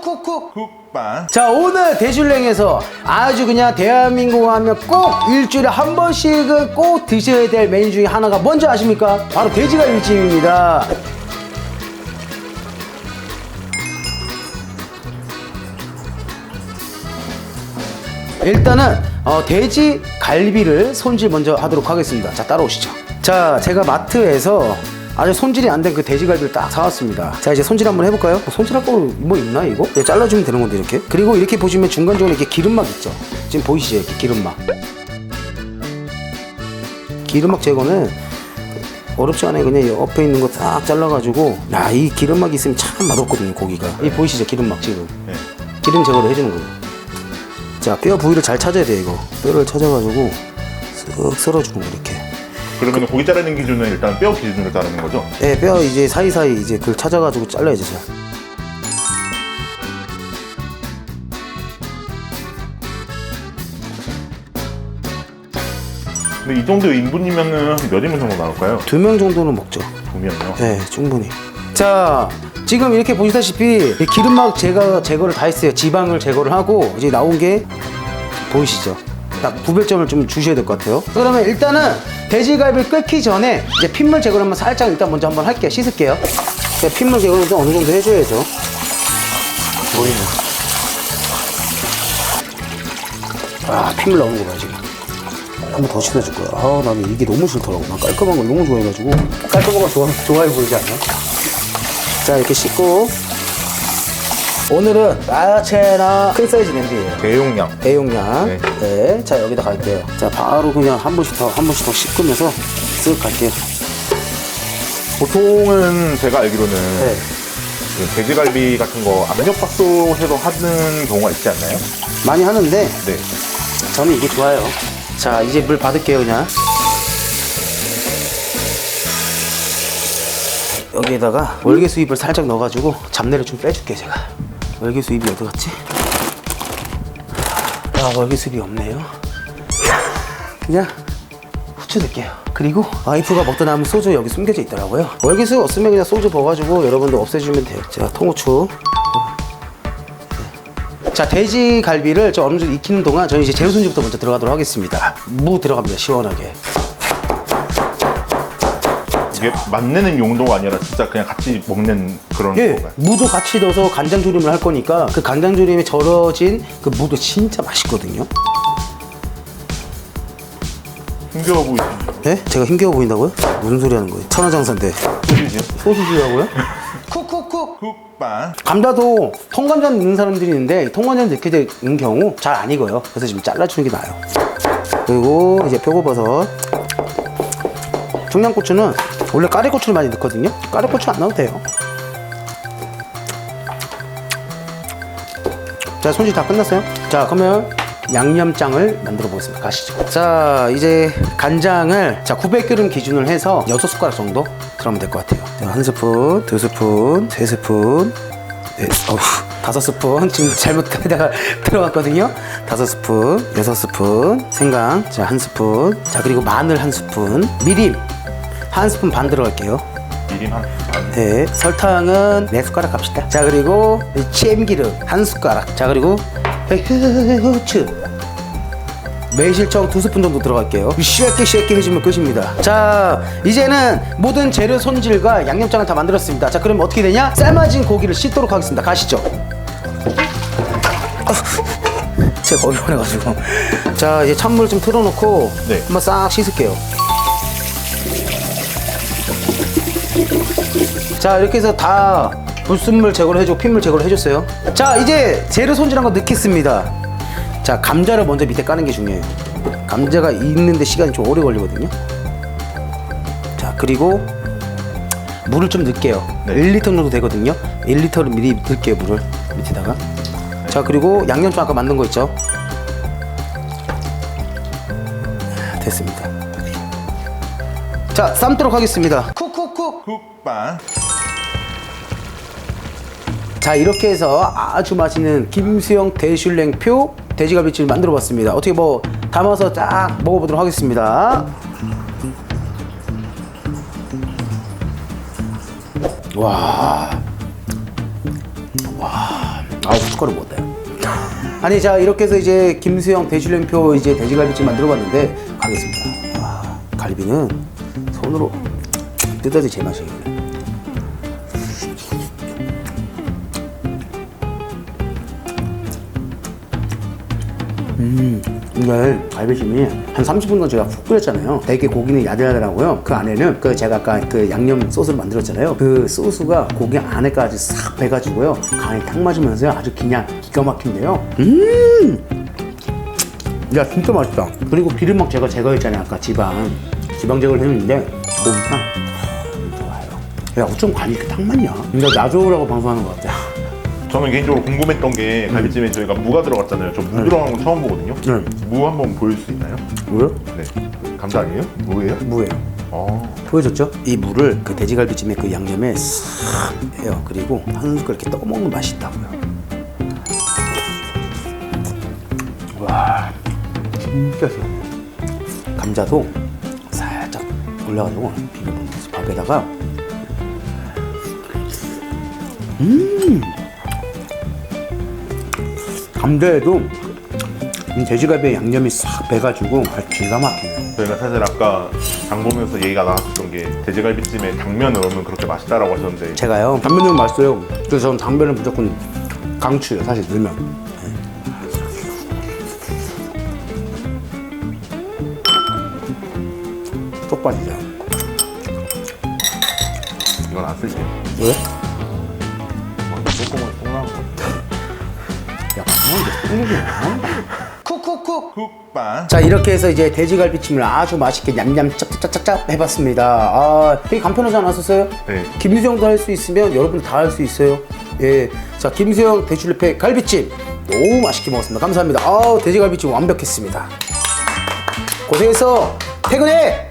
쿡쿡쿡 국반 자 오늘 대슐랭에서 아주 그냥 대한민국 하면 꼭 일주일에 한 번씩은 꼭 드셔야 될 메뉴 중에 하나가 뭔지 아십니까? 바로 돼지갈비찜입니다 일단은 어, 돼지 갈비를 손질 먼저 하도록 하겠습니다. 자 따라오시죠. 자 제가 마트에서 아주 손질이 안 된 그 돼지갈비를 딱 사왔습니다. 자 이제 손질 한번 해볼까요? 뭐 손질할 거뭐 있나 이거? 네, 잘라주면 되는 건데 이렇게. 그리고 이렇게 보시면 중간중간에 이렇게 기름막 있죠. 지금 보이시죠? 이렇게 기름막. 기름막 제거는 어렵지 않아요. 그냥 이 옆에 있는 거 딱 잘라가지고 야 이 기름막이 있으면 참 맛없거든요 고기가. 이 보이시죠? 기름막 지금. 네. 기름 제거를 해주는 거예요. 자, 뼈 부위를 잘 찾아야 돼, 이거. 뼈를 찾아가지고 쓱 썰어주는 거, 이렇게. 그러면 고기 자르는 기준은 일단 뼈 기준으로 자르는 거죠? 예, 뼈 이제 사이사이 이제 그걸 찾아가지고 잘라야지, 잘. 근데 이 정도 인분이면은 몇 인분 정도 나올까요? 두 명 정도는 먹죠. 보면요. 네, 충분히. 자, 지금 이렇게 보시다시피 이 기름막 제거, 제거를 다 했어요. 지방을 제거를 하고 이제 나온 게 보이시죠? 딱 구별점을 좀 주셔야 될 것 같아요. 그러면 일단은 돼지갈비를 끓기 전에 이제 핏물 제거를 한번 살짝 일단 먼저 한번 할게요. 씻을게요. 자, 핏물 제거는 좀 어느 정도 해줘야죠. 보이네. 아, 핏물 나오는 거 봐, 지금. 한 번 더 씻어줄 거야. 아, 나는 이게 너무 싫더라고. 난 깔끔한 걸 너무 좋아해가지고. 깔끔한 거 좋아, 좋아해 보이지 않나? 자, 이렇게 씻고. 오늘은 야채나 큰 사이즈 냄비예요. 대용량. 대용량. 네. 네. 자, 여기다 갈게요. 자, 바로 그냥 한 번씩 더, 한 번씩 더 씻으면서 쓱 갈게요. 보통은 제가 알기로는 네. 그 돼지갈비 같은 거 압력밥솥에서 하는 경우가 있지 않나요? 많이 하는데, 네. 저는 이게 좋아요. 자, 이제 물 받을게요, 그냥. 여기에다가 월계 수잎을 살짝 넣어가지고 잡내를 좀 빼줄게, 제가. 월계수잎이 어디 갔지? 아, 월계수잎이 없네요. 그냥 후추 넣을게요. 그리고 와이프가 먹다 남은 소주 여기 숨겨져 있더라고요. 월계수 없으면 그냥 소주 부어가지고 여러분도 없애주면 돼요. 자, 통후추. 자 돼지 갈비를 좀 어느 정도 익히는 동안 저는 이제 재료 손질부터 먼저 들어가도록 하겠습니다 무 들어갑니다 시원하게 이게 맛내는 용도가 아니라 진짜 그냥 같이 먹는 그런 예 건가요? 무도 같이 넣어서 간장 조림을 할 거니까 그 간장 조림에 절여진 그 무도 진짜 맛있거든요 힘겨워 보이시죠? 예? 제가 힘겨워 보인다고요? 무슨 소리 하는 거예요? 천하장사인데 소시지요? 소시지라고요? 쿡쿡쿡 국반. 감자도 통감자 넣는 사람들이 있는데 통감자 넣게 되는 경우 잘 안 익어요 그래서 지금 잘라주는 게 나아요 그리고 이제 표고버섯 청양고추는 원래 까리고추를 많이 넣거든요. 까리고추 안 넣어도 돼요. 자 손질 다 끝났어요? 자 그러면 양념장을 만들어 보겠습니다. 가시죠. 자 이제 간장을 자 900g 기준을 해서 6숟가락 정도 들어가면 될 것 같아요. 자, 한 스푼 두 스푼 세 스푼 네, 어우, 다섯 스푼. 지금 잘못하다가 들어갔거든요. 다섯 스푼 여섯 스푼 생강 자 한 스푼. 자 그리고 마늘 한 스푼. 미림 한 스푼 반 들어갈게요 미림 한 반. 네, 설탕은 네 숟가락 합시다. 자, 그리고 이 참기름 한 숟가락. 자, 그리고 후추. 매실청 두 스푼 정도 들어갈게요. 쉐끼 쉐끼 해주면 끝입니다. 자, 이제는 모든 재료 손질과 양념장을 다 만들었습니다. 자, 그럼 어떻게 되냐? 삶아진 고기를 씻도록 하겠습니다. 가시죠. 아, 제가 어려워가지고. 자, 이제 찬물 좀 틀어놓고 네. 한번 싹 씻을게요. 자 이렇게 해서 다 불순물 제거를 해주고 핏물 제거를 해줬어요. 자 이제 재료 손질한 거 넣겠습니다. 자 감자를 먼저 밑에 까는 게 중요해요. 감자가 익는데 시간이 좀 오래 걸리거든요. 자 그리고 물을 좀 넣을게요. 네. 1리터 정도 되거든요. 1리터를 미리 넣을게요 물을. 밑에다가. 자 그리고 양념장 아까 만든 거 있죠? 됐습니다. 자 삶도록 하겠습니다. 쿡쿡쿡. 국반. 자 이렇게 해서 아주 맛있는 김수영 대슐랭표 돼지갈비찜을 만들어 봤습니다. 어떻게 뭐 담아서 쫙 먹어보도록 하겠습니다. 와. 와. 아우 숟가락 못다요 아니 자 이렇게 해서 이제 김수영 돼지련표 이제 돼지갈비찜 만들어 봤는데 가겠습니다. 와, 갈비는 손으로 뜯어야지 제맛이에요 이걸 갈비찜이 한 30분 정도 제가 푹 끓였잖아요. 되게 고기는 야들야들하고요. 그 안에는 그 제가 아까 그 양념 소스를 만들었잖아요. 그 소스가 고기 안에까지 싹 배가지고요. 간이 딱 맞으면서요. 아주 그냥 기가 막힌데요. 음! 야 진짜 맛있다. 그리고 기름막 제가 제거했잖아요. 아까 지방 지방 제거를 했는데 고기가 음, 좋아요. 야 어쩜 간이 이렇게 딱 맞냐? 이거 놔줘라고 방송하는 것 같아. 저는 개인적으로 궁금했던 게 갈비찜에 저희가 무가 들어갔잖아요. 저 무 들어간 거 처음 보거든요. 네. 무 한번 보여줄 수 있나요? 뭐요? 네. 감자 아니에요? 무예요? 무예요. 어. 보여줬죠? 이 물을 그 돼지갈비찜의 그 양념에 싹 해요. 그리고 한 숟갈 이렇게 떠먹는 맛이 있다고요. 와, 진짜 좋아. 감자도 살짝 올려가지고 비벼 먹는 거지. 밥에다가 음 감자에도 이 돼지갈비의 양념이 싹 배가지고 아주 기가 막히네요. 저희가 사실 아까 장 보면서 얘기가 나왔었던 게 돼지갈비찜에 당면 넣으면 그렇게 맛있다라고 하셨는데 제가요 당면은 맛있어요 그래서 저는 당면은 무조건 강추예요 사실 넣으면 네. 쏙 빠지죠 이건 안 쓸게요. 왜? 쿡쿡쿡. 쿡빵. 자 이렇게 해서 이제 돼지갈비찜을 아주 맛있게 냠냠 짭짭짭짭 해봤습니다. 아 되게 간편하지 않았었어요? 네. 김수영도 할 수 있으면 여러분 다 할 수 있어요. 예자 김수영 돼지갈비 갈비찜. 너무 맛있게 먹었습니다. 감사합니다. 아 돼지갈비찜 완벽했습니다. 고생했어. 퇴근해